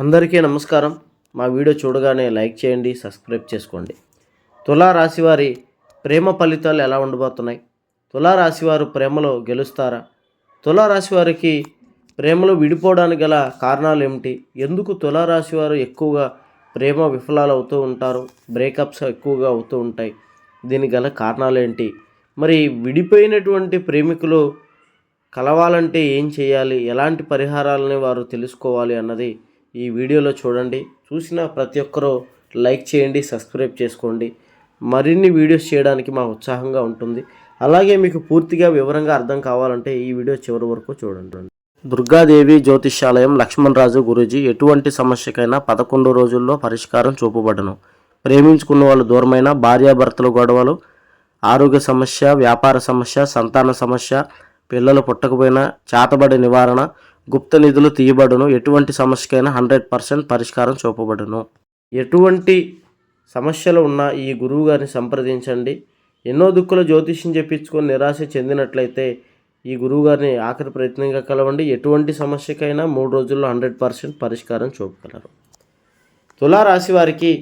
అందరికీ నమస్కారం. మా వీడియో చూడగానే లైక్ చేయండి సబ్స్క్రైబ్ చేసుకోండి. తులా రాశి వారి ప్రేమ ఫలితాలు ఎలా ఉండబోతున్నాయి? తులా రాశి వారు ప్రేమలో గెలుస్తారా? తులా రాశి వారికి ప్రేమలో విడిపోవడానికి గల కారణాలు ఏమిటి? ఎందుకు తులా రాశివారు ఎక్కువగా ప్రేమ విఫలాలు అవుతూ ఉంటారు? బ్రేకప్స్ ఎక్కువగా అవుతూ ఉంటాయి. దీనికి గల కారణాలు ఏంటి? మరి విడిపోయినటువంటి ప్రేమికులు కలవాలంటే ఏం చేయాలి? ఎలాంటి పరిహారాలని వారు తెలుసుకోవాలి అన్నది ఈ వీడియోలో చూడండి. చూసిన ప్రతి ఒక్కరూ లైక్ చేయండి సబ్స్క్రైబ్ చేసుకోండి. మరిన్ని వీడియోస్ చేయడానికి మా ఉత్సాహంగా ఉంటుంది. అలాగే మీకు పూర్తిగా వివరంగా అర్థం కావాలంటే ఈ వీడియో చివరి వరకు చూడండి. దుర్గాదేవి జ్యోతిష్యాలయం లక్ష్మణరాజు గురూజీ ఎటువంటి సమస్యకైనా పదకొండు రోజుల్లో పరిష్కారం చూపబడను. ప్రేమించుకున్న వాళ్ళు దూరమైన భార్యాభర్తల గొడవలు ఆరోగ్య సమస్య వ్యాపార సమస్య సంతాన సమస్య పిల్లలు పుట్టకపోయినా చేతబడి నివారణ గుప్త నిధులు తీయబడును. ఎటువంటి సమస్యకైనా హండ్రెడ్ పర్సెంట్ పరిష్కారం చూపబడును. ఎటువంటి సమస్యలు ఉన్నా ఈ గురువు గారిని సంప్రదించండి. ఎన్నో దుక్కుల జ్యోతిష్యం చెప్పించుకొని నిరాశ చెందినట్లయితే ఈ గురువు గారిని ఆఖరి ప్రయత్నంగా కలవండి. ఎటువంటి సమస్యకైనా మూడు రోజుల్లో హండ్రెడ్ పర్సెంట్ పరిష్కారం చూపగలరు. తులారాశి వారికి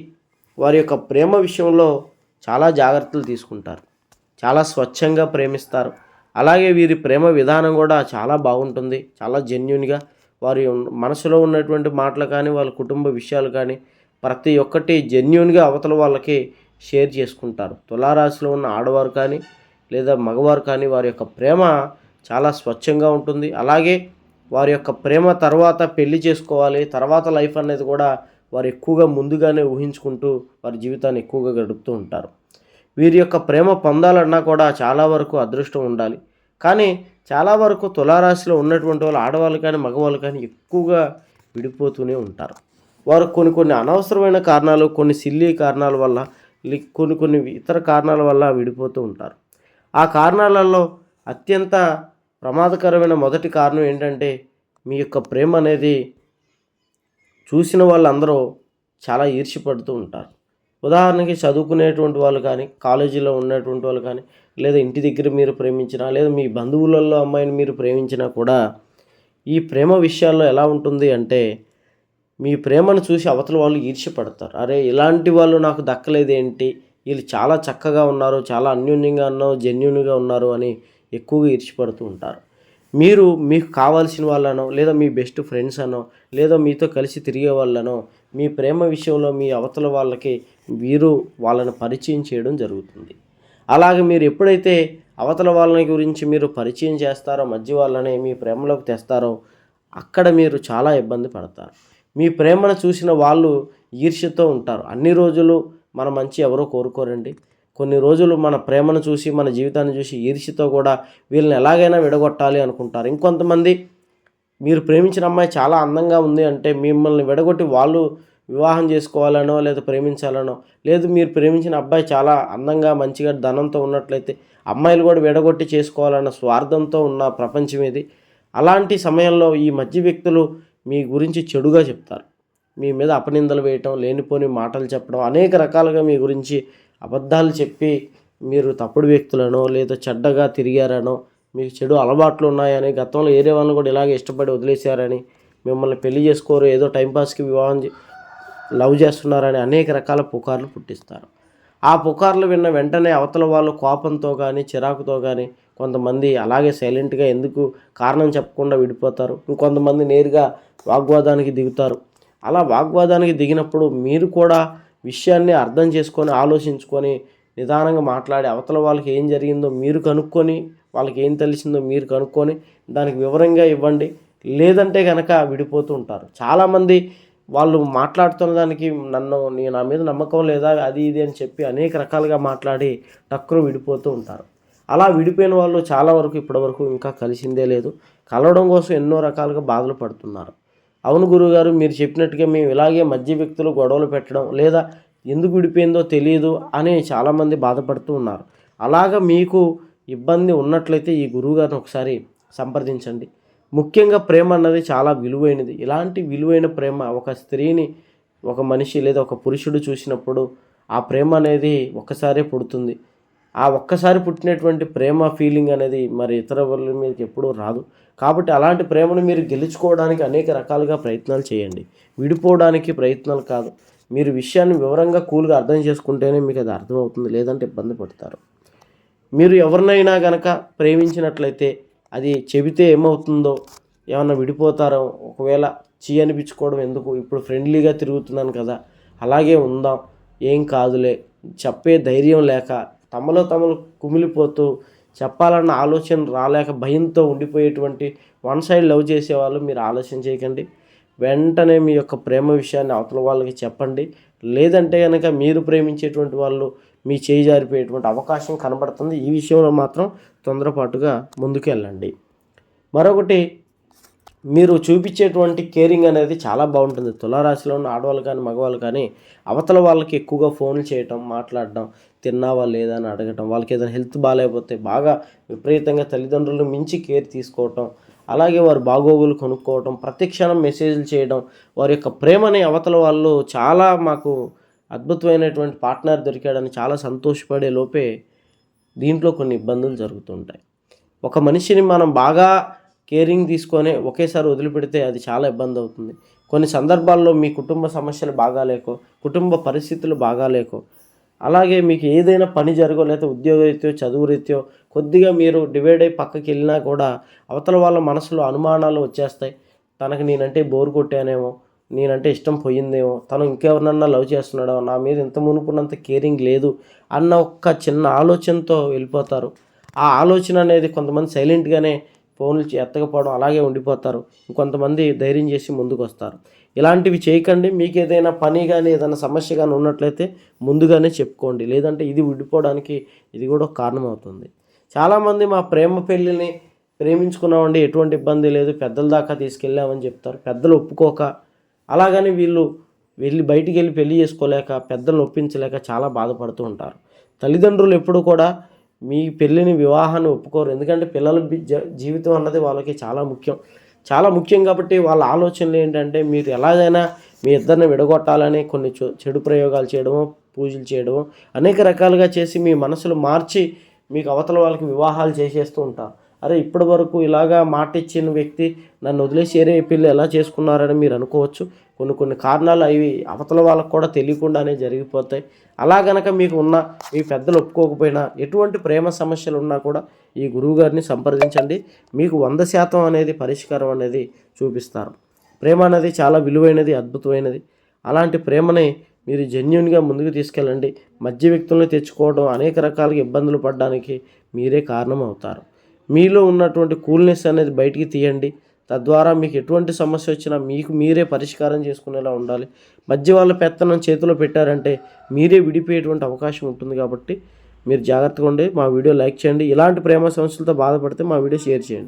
వారి యొక్క ప్రేమ విషయంలో చాలా జాగ్రత్తలు తీసుకుంటారు. చాలా స్వచ్ఛంగా ప్రేమిస్తారు. అలాగే వీరి ప్రేమ విధానం కూడా చాలా బాగుంటుంది. చాలా జెన్యున్గా వారి మనసులో ఉన్నటువంటి మాటలు కానీ వాళ్ళ కుటుంబ విషయాలు కానీ ప్రతి ఒక్కటి జెన్యున్గా అవతల వాళ్ళకి షేర్ చేసుకుంటారు. తులారాశిలో ఉన్న ఆడవారు కానీ లేదా మగవారు కానీ వారి యొక్క ప్రేమ చాలా స్వచ్ఛంగా ఉంటుంది. అలాగే వారి యొక్క ప్రేమ తర్వాత పెళ్ళి చేసుకోవాలి తర్వాత లైఫ్ అనేది కూడా వారు ఎక్కువగా ముందుగానే ఊహించుకుంటూ వారి జీవితాన్ని ఎక్కువగా గడుపుతూ ఉంటారు. వీరి యొక్క ప్రేమ పొందాలన్నా కూడా చాలా వరకు అదృష్టం ఉండాలి. కానీ చాలా వరకు తులారాశిలో ఉన్నటువంటి వాళ్ళు ఆడవాళ్ళు కానీ మగవాళ్ళు కానీ ఎక్కువగా విడిపోతూనే ఉంటారు. వారు కొన్ని కొన్ని అనవసరమైన కారణాలు కొన్ని సిల్లీ కారణాల వల్ల కొన్ని కొన్ని ఇతర కారణాల వల్ల విడిపోతూ ఉంటారు. ఆ కారణాలలో అత్యంత ప్రమాదకరమైన మొదటి కారణం ఏంటంటే మీ యొక్క ప్రేమ అనేది చూసిన వాళ్ళందరూ చాలా ఈర్ష్యపడుతూ ఉంటారు. ఉదాహరణకి చదువుకునేటువంటి వాళ్ళు కానీ కాలేజీలో ఉన్నటువంటి వాళ్ళు కానీ లేదా ఇంటి దగ్గర మీరు ప్రేమించినా లేదా మీ బంధువులలో అమ్మాయిని మీరు ప్రేమించినా కూడా ఈ ప్రేమ విషయాల్లో ఎలా ఉంటుంది అంటే మీ ప్రేమను చూసి అవతల వాళ్ళు ఈర్ష్యపడతారు. అరే ఇలాంటి వాళ్ళు నాకు దక్కలేదేంటి? వీళ్ళు చాలా చక్కగా ఉన్నారు చాలా అన్యోన్యంగా ఉన్నారు జెన్యున్గా ఉన్నారు అని ఎక్కువగా ఈర్ష్యపడుతూ ఉంటారు. మీరు మీకు కావాల్సిన వాళ్ళనో లేదా మీ బెస్ట్ ఫ్రెండ్స్ అనో లేదా మీతో కలిసి తిరిగే వాళ్ళనో మీ ప్రేమ విషయంలో మీ అవతల వాళ్ళకి వీరు వాళ్ళని పరిచయం చేయడం జరుగుతుంది. అలాగే మీరు ఎప్పుడైతే అవతల వాళ్ళని గురించి మీరు పరిచయం చేస్తారో మధ్య వాళ్ళని మీ ప్రేమలోకి తెస్తారో అక్కడ మీరు చాలా ఇబ్బంది పడతారు. మీ ప్రేమను చూసిన వాళ్ళు ఈర్ష్యతో ఉంటారు. అన్ని రోజులు మన మంచి ఎవరో కోరుకోరండి. కొన్ని రోజులు మన ప్రేమను చూసి మన జీవితాన్ని చూసి ఈర్ష్యతో కూడా వీళ్ళని ఎలాగైనా విడగొట్టాలి అనుకుంటారు. ఇంకొంతమంది మీరు ప్రేమించిన అమ్మాయి చాలా అందంగా ఉంది అంటే మిమ్మల్ని విడగొట్టి వాళ్ళు వివాహం చేసుకోవాలనో లేదా ప్రేమించాలనో లేదు మీరు ప్రేమించిన అబ్బాయి చాలా అందంగా మంచిగా ధనంతో ఉన్నట్లయితే అమ్మాయిలు కూడా విడగొట్టి చేసుకోవాలన్న స్వార్థంతో ఉన్న ప్రపంచం ఇది. అలాంటి సమయంలో ఈ మధ్య వ్యక్తులు మీ గురించి చెడుగా చెప్తారు. మీ మీద అపనిందలు వేయటం లేనిపోని మాటలు చెప్పడం అనేక రకాలుగా మీ గురించి అబద్ధాలు చెప్పి మీరు తప్పుడు వ్యక్తులనో లేదా చెడ్డగా తిరిగారనో మీకు చెడు అలవాట్లు ఉన్నాయని గతంలో ఏరే వాళ్ళని కూడా ఇలాగే ఇష్టపడి వదిలేశారని మిమ్మల్ని పెళ్ళి చేసుకోరు ఏదో టైంపాస్కి వివాహం చే- లవ్ చేస్తున్నారని అనేక రకాల పుకార్లు పుట్టిస్తారు. ఆ పుకార్లు విన్న వెంటనే అవతల వాళ్ళు కోపంతో కానీ చిరాకుతో కానీ కొంతమంది అలాగే సైలెంట్గా ఎందుకు కారణం చెప్పకుండా విడిపోతారు? ఇంకొంతమంది నేరుగా వాగ్వాదానికి దిగుతారు. అలా వాగ్వాదానికి దిగినప్పుడు మీరు కూడా విషయాన్ని అర్థం చేసుకొని ఆలోచించుకొని నిదానంగా మాట్లాడి అవతల వాళ్ళకి ఏం జరిగిందో మీరు కనుక్కొని వాళ్ళకి ఏం తెలిసిందో మీరు కనుక్కొని దానికి వివరంగా ఇవ్వండి. లేదంటే కనుక విడిపోతూ ఉంటారు. చాలామంది వాళ్ళు మాట్లాడుతున్న దానికి నన్ను నీ నా మీద నమ్మకం లేదా అది ఇది అని చెప్పి అనేక రకాలుగా మాట్లాడి టక్కును విడిపోతూ ఉంటారు. అలా విడిపోయిన వాళ్ళు చాలా వరకు ఇప్పటివరకు ఇంకా కలిసిందే లేదు. కలవడం కోసం ఎన్నో రకాలుగా బాధలు పడుతున్నారు. అవును గురుగారు మీరు చెప్పినట్టుగా మేము ఇలాగే మధ్య వ్యక్తులు గొడవలు పెట్టడం లేదా ఎందుకు విడిపోయిందో తెలియదు అని చాలామంది బాధపడుతూ ఉన్నారు. అలాగ మీకు ఇబ్బంది ఉన్నట్లయితే ఈ గురువుగారిని ఒకసారి సంప్రదించండి. ముఖ్యంగా ప్రేమ అన్నది చాలా విలువైనది. ఇలాంటి విలువైన ప్రేమ ఒక స్త్రీని ఒక మనిషి లేదా ఒక పురుషుడు చూసినప్పుడు ఆ ప్రేమ అనేది ఒక్కసారే పుడుతుంది. ఆ ఒక్కసారి పుట్టినటువంటి ప్రేమ ఫీలింగ్ అనేది మరి ఇతర వాళ్ళ మీదకి ఎప్పుడూ రాదు. కాబట్టి అలాంటి ప్రేమను మీరు గెలుచుకోవడానికి అనేక రకాలుగా ప్రయత్నాలు చేయండి. విడిపోవడానికి ప్రయత్నాలు కాదు. మీరు విషయాన్ని వివరంగా కూల్గా అర్థం చేసుకుంటేనే మీకు అది అర్థమవుతుంది లేదంటే ఇబ్బంది పడతారు. మీరు ఎవరినైనా గనక ప్రేమించినట్లయితే అది చెబితే ఏమవుతుందో ఏమన్నా విడిపోతారో ఒకవేళ చీ అనిపించుకోవడం ఎందుకు? ఇప్పుడు ఫ్రెండ్లీగా తిరుగుతున్నాను కదా అలాగే ఉందాం ఏం కాదులే చెప్పే ధైర్యం లేక తమలో తమలు కుమిలిపోతూ చెప్పాలన్న ఆలోచన రాలేక భయంతో ఉండిపోయేటువంటి వన్ సైడ్ లవ్ చేసేవాళ్ళు మీరు ఆలోచన చేయకండి. వెంటనే మీ యొక్క ప్రేమ విషయాన్ని అవతల వాళ్ళకి చెప్పండి. లేదంటే కనుక మీరు ప్రేమించేటువంటి వాళ్ళు మీ చేయి జారిపోయేటువంటి అవకాశం కనబడుతుంది. ఈ విషయంలో మాత్రం తొందరపాటుగా ముందుకెళ్ళండి. మరొకటి మీరు చూపించేటువంటి కేరింగ్ అనేది చాలా బాగుంటుంది. తులారాశిలో ఉన్న ఆడవాళ్ళు కానీ మగవాళ్ళు కానీ అవతల వాళ్ళకి ఎక్కువగా ఫోన్లు చేయటం మాట్లాడడం తిన్నావా లేదా అని అడగటం వాళ్ళకి ఏదైనా హెల్త్ బాగాలేకపోతే బాగా విపరీతంగా తల్లిదండ్రులను మించి కేర్ తీసుకోవటం అలాగే వారు బాగోగులు కొనుక్కోవటం ప్రతి క్షణం మెసేజ్లు చేయడం వారి యొక్క ప్రేమని అవతల వాళ్ళు చాలా మాకు అద్భుతమైనటువంటి పార్ట్నర్ దొరికాడని చాలా సంతోషపడే లోపే దీంట్లో కొన్ని ఇబ్బందులు జరుగుతుంటాయి. ఒక మనిషిని మనం బాగా కేరింగ్ తీసుకొని ఒకేసారి వదిలిపెడితే అది చాలా ఇబ్బంది అవుతుంది. కొన్ని సందర్భాల్లో మీ కుటుంబ సమస్యలు బాగాలేకో కుటుంబ పరిస్థితులు బాగాలేకో అలాగే మీకు ఏదైనా పని జరగో లేకపోతే ఉద్యోగరీత్యో చదువు రీత్యో కొద్దిగా మీరు డివైడ్ అయి పక్కకి వెళ్ళినా కూడా అవతల వాళ్ళ మనసులో అనుమానాలు వచ్చేస్తాయి. తనకి నేనంటే బోర్ కొట్టానేమో నేనంటే ఇష్టం పోయిందేమో. తను ఇంకెవరినన్నా లవ్ చేస్తున్నాడో నా మీద ఇంత మునుపున్నంత కేరింగ్ లేదు అన్న ఒక్క చిన్న ఆలోచనతో వెళ్ళిపోతారు. ఆ ఆలోచన అనేది కొంతమంది సైలెంట్గానే ఫోన్లు ఎత్తకపోవడం అలాగే ఉండిపోతారు. ఇంకొంతమంది ధైర్యం చేసి ముందుకు వస్తారు ఇలాంటివి చేయకండి. మీకు ఏదైనా పని కానీ ఏదైనా సమస్య కానీ ఉన్నట్లయితే ముందుగానే చెప్పుకోండి. లేదంటే ఇది విడిపోవడానికి ఇది కూడా ఒక కారణం అవుతుంది చాలామంది మా ప్రేమ పెళ్ళిని ప్రేమించుకున్నామండి. ఎటువంటి ఇబ్బంది లేదు. పెద్దల దాకా తీసుకెళ్ళామని చెప్తారు. పెద్దలు ఒప్పుకోక అలాగని వీళ్ళు వెళ్ళి బయటికి వెళ్ళి పెళ్ళి చేసుకోలేక పెద్దలను ఒప్పించలేక చాలా బాధపడుతూ ఉంటారు. తల్లిదండ్రులు ఎప్పుడు కూడా మీ పెళ్ళిని వివాహాన్ని ఒప్పుకోరు. ఎందుకంటే పిల్లల జీవితం అన్నది వాళ్ళకి చాలా ముఖ్యం. చాలా ముఖ్యం కాబట్టి వాళ్ళ ఆలోచనలు ఏంటంటే మీరు ఎలాగైనా మీ ఇద్దరిని విడగొట్టాలని కొన్ని చె- చెడు ప్రయోగాలు చేయడము పూజలు చేయడము అనేక రకాలుగా చేసి మీ మనసులు మార్చి మీకు అవతల వాళ్ళకి వివాహాలు చేసేస్తూ ఉంటారు. అరే ఇప్పటి వరకు ఇలాగా మాట ఇచ్చిన వ్యక్తి నన్ను వదిలేసి వేరే పిల్లలు ఎలా చేసుకున్నారని మీరు అనుకోవచ్చు. కొన్ని కొన్ని కారణాలు అవి అవతల వాళ్ళకు కూడా తెలియకుండానే జరిగిపోతాయి. అలా గనక మీకు ఉన్న మీ పెద్దలు ఒప్పుకోకపోయినా ఎటువంటి ప్రేమ సమస్యలు ఉన్నా కూడా ఈ గురువు గారిని సంప్రదించండి. మీకు వంద శాతం అనేది పరిష్కారం అనేది చూపిస్తారు. ప్రేమ అనేది చాలా విలువైనది అద్భుతమైనది. అలాంటి ప్రేమని మీరు జెన్యున్గా ముందుకు తీసుకెళ్ళండి. మధ్య వ్యక్తులను తెచ్చుకోవడం అనేక రకాలుగా ఇబ్బందులు పడడానికి మీరే కారణం అవుతారు మీలో ఉన్నటువంటి కూల్నెస్ అనేది బయటికి తీయండి. తద్వారా మీకు ఎటువంటి సమస్య వచ్చినా మీకు మీరే పరిష్కారం చేసుకునేలా ఉండాలి. మధ్య వాళ్ళ పెత్తనం చేతిలో పెట్టారంటే మీరే విడిపోయేటువంటి అవకాశం ఉంటుంది కాబట్టి మీరు జాగ్రత్తగా ఉండి మా వీడియో లైక్ చేయండి. ఇలాంటి ప్రేమ సమస్యలతో బాధపడితే మా వీడియో షేర్ చేయండి.